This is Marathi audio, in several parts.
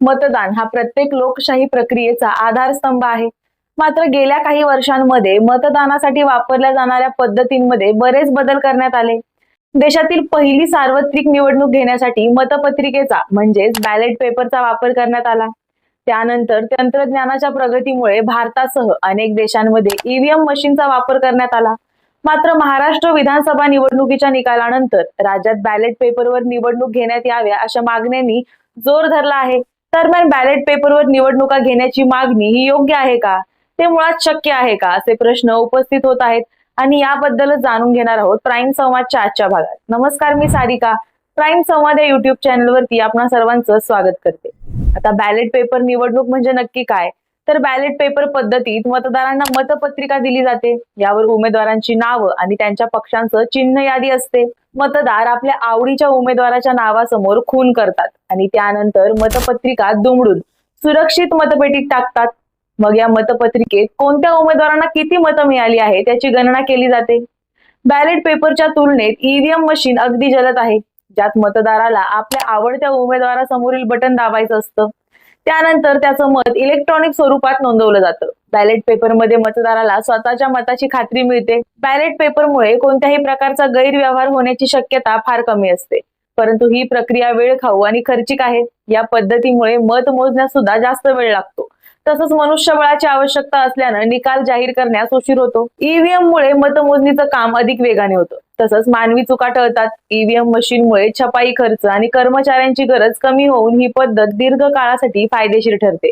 मतदान हा प्रत्येक लोकशाही प्रक्रियेचा आधारस्तंभ आहे. मात्र गेल्या काही वर्षांमध्ये मतदानासाठी वापरल्या जाणाऱ्या पद्धतींमध्ये बरेच बदल करण्यात आले. देशातील पहिली सार्वत्रिक निवडणूक घेण्यासाठी मतपत्रिकेचा म्हणजेच बॅलेट पेपरचा वापर करण्यात आला. त्यानंतर तंत्रज्ञानाच्या प्रगतीमुळे भारतासह अनेक देशांमध्ये ईव्हीएम मशीनचा वापर करण्यात आला. मात्र महाराष्ट्र विधानसभा निवडणुकीच्या निकालानंतर राज्यात बॅलेट पेपरवर निवडणूक घेण्यात याव्या अशा मागण्यांनी जोर धरला आहे. दरम्यान बॅलेट पेपरवर निवडणुका घेण्याची मागणी ही योग्य आहे का? ते मुळात शक्य आहे का? असे प्रश्न उपस्थित होत आहेत आणि याबद्दलच जाणून घेणार आहोत प्राईम संवादच्या आजच्या भागात. नमस्कार मी सारिका. प्राईम संवाद या युट्यूब चॅनलवरती आपण सर्वांचं स्वागत करते. आता बॅलेट पेपर निवडणूक म्हणजे नक्की काय? तर बॅलेट पेपर पद्धतीत मतदारांना मतपत्रिका दिली जाते. यावर उमेदवारांची नावं आणि त्यांच्या पक्षांचं चिन्ह यादी असते. मतदार आपल्या आवडीच्या उमेदवाराच्या नावासमोर खून करतात आणि त्यानंतर मतपत्रिका दुमडून सुरक्षित मतपेटीत टाकतात. मग या मतपत्रिकेत कोणत्या उमेदवारांना किती मतं मिळाली आहे त्याची गणना केली जाते. बॅलेट पेपरच्या तुलनेत ईव्हीएम मशीन अगदी जलद आहे ज्यात मतदाराला आपल्या आवडत्या उमेदवारासमोरील बटन दाबायचं असतं. त्यानंतर त्याचं मत इलेक्ट्रॉनिक स्वरूपात नोंदवलं जातं. बॅलेट पेपरमध्ये मतदाराला स्वतःच्या मताची खात्री मिळते. बॅलेट पेपरमुळे कोणत्याही प्रकारचा गैरव्यवहार होण्याची शक्यता फार कमी असते. परंतु ही प्रक्रिया वेळ खाऊ आणि खर्चिक आहे. या पद्धतीमुळे मत मोजण्यास सुद्धा जास्त वेळ लागतो. तसंच मनुष्यबळाची आवश्यकता असल्यानं निकाल जाहीर करण्यास उशीर होतो. ईव्हीएम मुळे मतमोजणीचं काम अधिक वेगाने होतं. तसंच मानवी चुका टळतात. ईव्हीएम मशीनमुळे छपाई खर्च आणि कर्मचाऱ्यांची गरज कमी होऊन ही पद्धत दीर्घ काळासाठी फायदेशीर ठरते.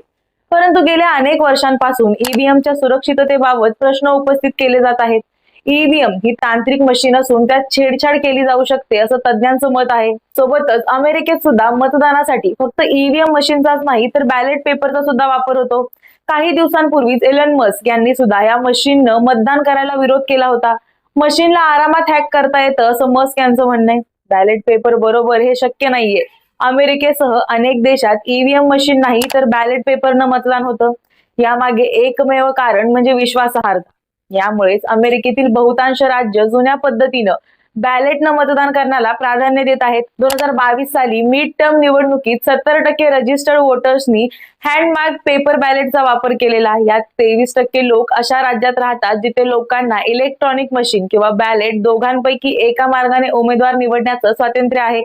परंतु गेल्या अनेक वर्षांपासून ईव्हीएमच्या सुरक्षिततेबाबत प्रश्न उपस्थित केले जात आहेत. ईव्हीएम ही तांत्रिक मशीन असून त्यात छेडछाड केली जाऊ शकते असं तज्ज्ञांचं मत आहे. सोबतच अमेरिकेत सुद्धा मतदानासाठी फक्त ईव्हीएम मशीनचाच नाही तर बॅलेट पेपरचा सुद्धा वापर होतो. काही दिवसांपूर्वीच एलन मस्क यांनी सुद्धा या मशीननं मतदान करायला विरोध केला होता. मशीनला आरामात हॅक करता येतं असं मस्क यांचं म्हणणं आहे. बॅलेट पेपर बरोबर हे शक्य नाहीये. अमेरिकेसह अनेक देशात ईव्हीएम मशीन नाही तर बॅलेट पेपरनं मतदान होतं. यामागे एकमेव कारण म्हणजे विश्वासार्हता. यामुळेच अमेरिकेतील बहुतांश राज्य जुन्या पद्धतीनं बॅलेटनं मतदान करण्याला प्राधान्य देत आहेत. दोन हजार बावीस साली मिड टर्म निवडणुकीत सत्तर टक्के रजिस्टर्ड वोटर्सनी हँडमार्क पेपर बॅलेटचा वापर केलेला आहे. यात तेवीस टक्के लोक अशा राज्यात राहतात जिथे लोकांना इलेक्ट्रॉनिक मशीन किंवा बॅलेट दोघांपैकी एका मार्गाने उमेदवार निवडण्याचं स्वातंत्र्य आहे.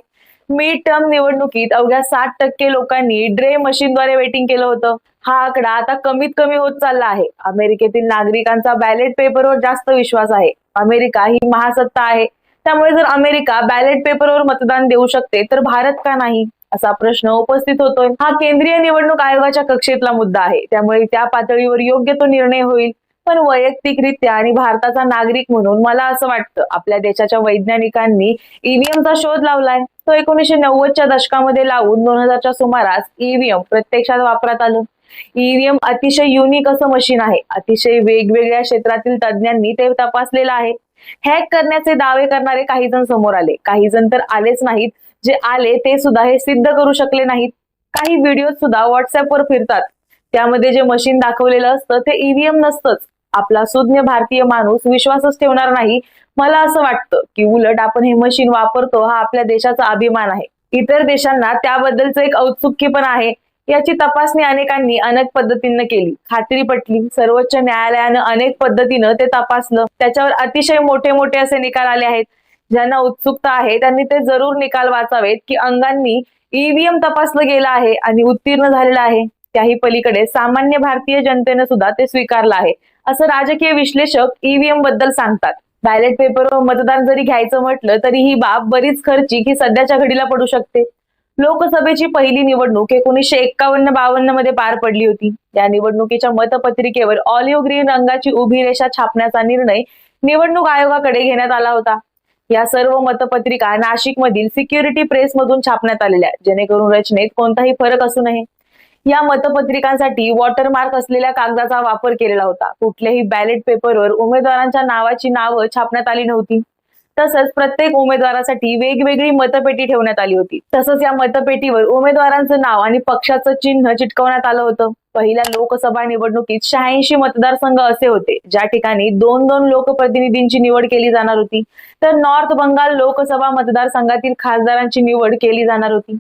मिड टर्म निवडणुकीत अवघ्या साठ टक्के लोकांनी ड्रे मशीनद्वारे वेटिंग केलं होतं. हा आकडा आता कमीत कमी होत चालला आहे. अमेरिकेतील नागरिकांचा बॅलेट पेपरवर जास्त विश्वास आहे. अमेरिका ही महासत्ता आहे. त्यामुळे जर अमेरिका बॅलेट पेपरवर मतदान देऊ शकते तर भारत का नाही? असा प्रश्न उपस्थित होतोय. हा केंद्रीय निवडणूक आयोगाच्या कक्षेतला मुद्दा आहे. त्यामुळे त्या पातळीवर योग्य तो निर्णय होईल. पण वैयक्तिकरित्या आणि भारताचा नागरिक म्हणून मला असं वाटतं आपल्या देशाच्या वैज्ञानिकांनी ईव्हीएमचा शोध लावलाय. तो एकोणीशे नव्वदच्या दशकामध्ये लावून दोन हजारच्या सुमारास ईव्हीएम प्रत्यक्षात वापरात आलं. ईव्हीएम अतिशय युनिक असं मशीन आहे. अतिशय वेगवेगळ्या क्षेत्रातील तज्ज्ञांनी ते तपासलेलं आहे. हॅक करण्याचे दावे करणारे काही जण समोर आले. काही जण तर आलेच नाहीत. जे आले ते सुद्धा हे सिद्ध करू शकले नाहीत. काही व्हिडिओ सुद्धा व्हॉट्सअपवर फिरतात. त्यामध्ये जे मशीन दाखवलेलं असतं ते ईव्हीएम नसतंच. आपला सुज्ञ भारतीय माणूस विश्वासच ठेवणार नाही. मला असं वाटतं की उलट आपण हे मशीन वापरतो हा आपल्या देशाचा अभिमान आहे. इतर देशांना त्याबद्दलचं एक औत्सुक्य पण आहे. याची तपासणी अनेकांनी अनेक पद्धतीनं केली. खात्री पटली. सर्वोच्च न्यायालयानं अनेक पद्धतीनं ते तपासलं. त्याच्यावर अतिशय मोठे मोठे असे निकाल आले आहेत. ज्यांना उत्सुकता आहे त्यांनी ते जरूर निकाल वाचावेत की अंगांनी ईव्हीएम तपासलं गेलं आहे आणि उत्तीर्ण झालेलं आहे. त्याही पलीकडे सामान्य भारतीय जनतेनं सुद्धा ते स्वीकारलं आहे. असं राजकीय विश्लेषक ईव्हीएमबद्दल सांगतात. बॅलेट पेपरवर मतदान जरी घ्यायचं म्हटलं तरी ही बाब बरीच खर्चिक ही सध्याच्या घडीला पडू शकते. लोकसभेची पहिली निवडणूक एकोणीसशे एक्कावन्न बावन्नमध्ये पार पडली होती. या निवडणुकीच्या मतपत्रिकेवर ऑलिव्ह ग्रीन रंगाची उभी रेषा छापण्याचा निर्णय निवडणूक आयोगाकडे घेण्यात आला होता. या सर्व मतपत्रिका नाशिक मधील सिक्युरिटी प्रेस मधून छापण्यात आलेल्या जेणेकरून रचनेत कोणताही फरक असू नये. या मतपत्रिकांसाठी वॉटरमार्क असलेल्या कागदाचा वापर केलेला होता. कुठल्याही बॅलेट पेपरवर उमेदवारांच्या नावाची नावं छापण्यात आली नव्हती. तसंच प्रत्येक उमेदवारासाठी वेगवेगळी मतपेटी ठेवण्यात आली होती. तसंच या मतपेटीवर उमेदवारांचं नाव आणि पक्षाचं चिन्ह चिटकवण्यात आलं होतं. पहिल्या लोकसभा निवडणुकीत शहाऐंशी मतदारसंघ असे होते. ज्या ठिकाणी दोन दोन लोकप्रतिनिधींची निवड केली जाणार होती तर नॉर्थ बंगाल लोकसभा मतदारसंघातील खासदारांची निवड केली जाणार होती.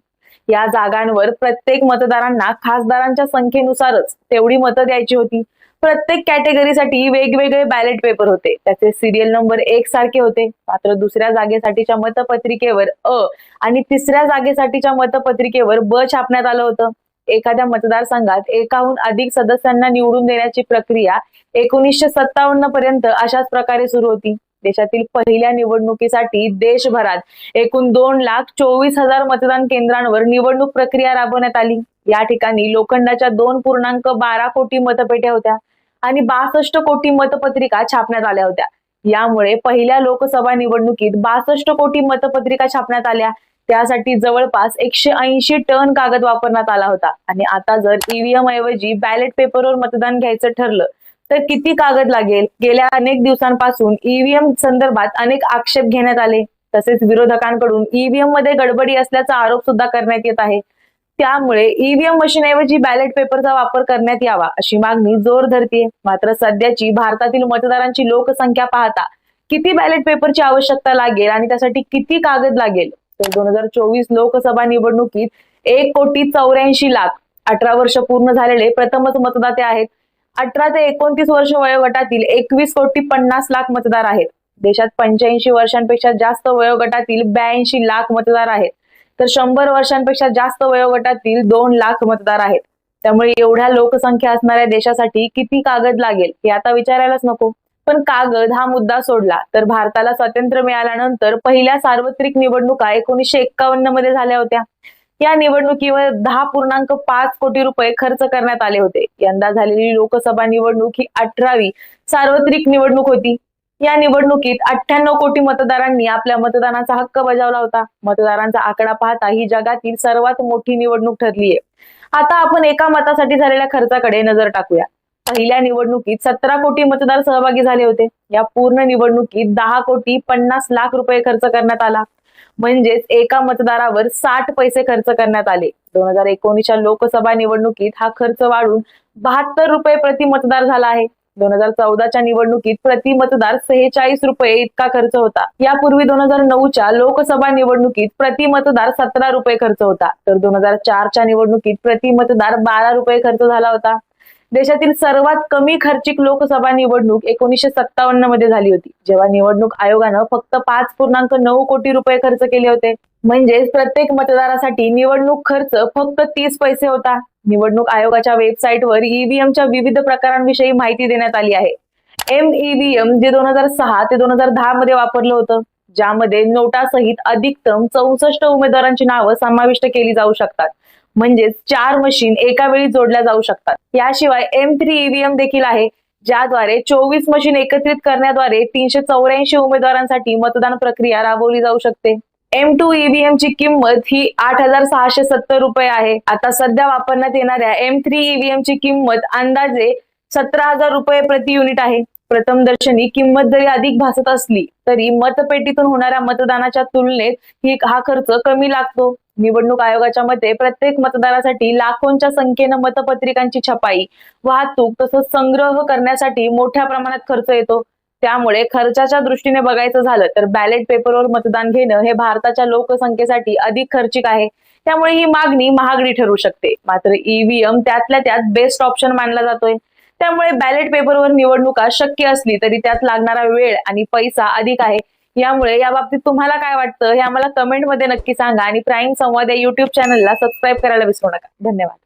या जागांवर प्रत्येक मतदारांना खासदारांच्या संख्येनुसारच तेवढी मतं द्यायची होती. प्रत्येक कॅटेगरीसाठी वेगवेगळे बॅलेट पेपर होते. त्याचे सिरियल नंबर एक सारखे होते. मात्र दुसऱ्या जागेसाठीच्या मतपत्रिकेवर अ आणि तिसऱ्या जागेसाठीच्या मतपत्रिकेवर ब छापण्यात आलं होतं. एखाद्या मतदारसंघात एकाहून अधिक सदस्यांना निवडून देण्याची प्रक्रिया एकोणीसशे सत्तावन्न पर्यंत अशाच प्रकारे सुरू होती. देशातील पहिल्या निवडणुकीसाठी देशभरात एकूण दोन लाख चोवीस हजार मतदान केंद्रांवर निवडणूक प्रक्रिया राबवण्यात आली. या ठिकाणी लोखंडाच्या दोन पूर्णांक बारा कोटी मतपेट्या होत्या आणि बासष्ट कोटी मतपत्रिका छापण्यात आल्या होत्या. यामुळे पहिल्या लोकसभा निवडणुकीत बासष्ट कोटी मतपत्रिका छापण्यात आल्या. त्यासाठी जवळपास एकशे ऐंशी टन कागद वापरण्यात आला होता. आणि आता जर ईव्हीएम ऐवजी बॅलेट पेपरवर मतदान घ्यायचं ठरलं तर किती कागद लागेल? गेल्या अनेक दिवसांपासून ईव्हीएम संदर्भात अनेक आक्षेप घेण्यात आले. तसेच विरोधकांकडून ईव्हीएममध्ये गडबडी असल्याचा आरोप सुद्धा करण्यात येत आहे. त्यामुळे ईव्हीएम मशीन ऐवजी बॅलेट पेपरचा वापर करण्यात यावा अशी मागणी जोर धरतीये. मात्र सध्याची भारतातील मतदारांची लोकसंख्या पाहता किती बॅलेट पेपरची आवश्यकता लागेल आणि त्यासाठी किती कागद लागेल? तर दोन हजार चोवीस लोकसभा निवडणुकीत एक कोटी चौऱ्याऐंशी लाख अठरा वर्ष पूर्ण झालेले प्रथमच मतदाते आहेत. अठरा ते एकोणतीस वर्ष वयोगटातील एकवीस कोटी पन्नास लाख मतदार आहेत. देशात पंच्याऐंशी वर्षांपेक्षा जास्त वयोगटातील ब्याऐंशी लाख मतदार आहेत. तर शंभर वर्षांपेक्षा जास्त वयोगटातील दोन लाख मतदार आहेत. त्यामुळे एवढ्या लोकसंख्या असणाऱ्या देशासाठी किती कागद लागेल हे आता विचारायलाच नको. पण कागद हा मुद्दा सोडला तर भारताला स्वातंत्र्य मिळाल्यानंतर पहिल्या सार्वत्रिक निवडणुका एकोणीसशे एक्कावन्नमध्ये झाल्या होत्या. या निवडणुकीवर दहा पूर्णांक पाच कोटी रुपये खर्च करण्यात आले होते. यंदा झालेली लोकसभा निवडणूक ही अठरावी सार्वत्रिक निवडणूक होती. या निवडणुकीत अठ्ठ्याण्णव कोटी मतदारांनी आपल्या मतदानाचा हक्क बजावला होता. मतदारांचा आकडा पाहता ही जगातील सर्वात मोठी निवडणूक ठरली आहे. आता आपण एका मतासाठी झालेल्या खर्चाकडे नजर टाकूया. पहिल्या निवडणुकीत सतरा कोटी मतदार सहभागी झाले होते. या पूर्ण निवडणुकीत दहा कोटी पन्नास लाख रुपये खर्च करण्यात आला. म्हणजेच एका मतदारावर साठ पैसे खर्च करण्यात आले. दोन हजार एकोणीसच्या लोकसभा निवडणुकीत हा खर्च वाढून बहात्तर रुपये प्रति मतदार झाला आहे. दोन हजार चौदाच्या निवडणुकीत प्रति मतदार सेहेचाळीस रुपये इतका खर्च होता. यापूर्वी दोन हजार नऊच्या लोकसभा निवडणुकीत प्रति मतदार सतरा रुपये खर्च होता. तर दोन हजार चारच्या निवडणुकीत प्रति मतदार बारा रुपये खर्च झाला होता. देशातील सर्वात कमी खर्चिक लोकसभा निवडणूक एकोणीसशे सत्तावन्नमध्ये झाली होती. जेव्हा निवडणूक आयोगानं फक्त पाच पूर्णांक नऊ कोटी रुपये खर्च केले होते. म्हणजेच प्रत्येक मतदारासाठी निवडणूक खर्च फक्त तीस पैसे होता. निवडणूक आयोगाच्या वेबसाईटवर ईव्हीएमच्या विविध प्रकारांविषयी माहिती देण्यात आली आहे. एम ईव्हीएम जे दोन हजार सहा ते दोन हजार दहा मध्ये वापरलं होतं ज्यामध्ये नोटासहित अधिकतम चौसष्ट उमेदवारांची नावं समाविष्ट केली जाऊ शकतात. म्हणजेच चार मशीन एका वेळी जोडल्या जाऊ शकतात. याशिवाय एम थ्री ईव्हीएम देखील आहे ज्याद्वारे चोवीस मशीन एकत्रित करण्याद्वारे तीनशे चौऱ्याऐंशी उमेदवारांसाठी मतदान प्रक्रिया राबवली जाऊ शकते. एम टू ईव्हीएम ची किंमत ही आठ हजार सहाशे सत्तर रुपये आहे. आता सध्या वापरण्यात येणाऱ्या एम थ्री ईव्हीएम ची किंमत अंदाजे सतरा हजार रुपये प्रति युनिट आहे. प्रथम दर्शनी किंमत जरी अधिक भासत असली तरी मतपेटीतून होणाऱ्या मतदानाच्या तुलनेत ही हा खर्च कमी लागतो. निवडणूक आयोगाच्या मते प्रत्येक मतदारासाठी लाखोंच्या संख्येनं मतपत्रिकांची छपाई वाहतूक तसंच संग्रह करण्यासाठी मोठ्या प्रमाणात खर्च येतो. त्यामुळे खर्चाच्या दृष्टीने बघायचं झालं तर बॅलेट पेपरवर मतदान घेणं हे भारताच्या लोकसंख्येसाठी अधिक खर्चिक आहे. त्यामुळे ही मागणी महागडी ठरू शकते. मात्र ईव्हीएम त्यातल्या त्यात बेस्ट ऑप्शन मानला जातोय. त्यामुळे बॅलेट पेपरवर निवडणुका शक्य असली तरी त्यात लागणारा वेळ आणि पैसा अधिक आहे. यामुळे या बाबतीत तुम्हाला काय वाटतं हे आम्हाला कमेंटमध्ये नक्की सांगा आणि प्राईम संवाद या युट्यूब चॅनलला सबस्क्राईब करायला विसरू नका. धन्यवाद.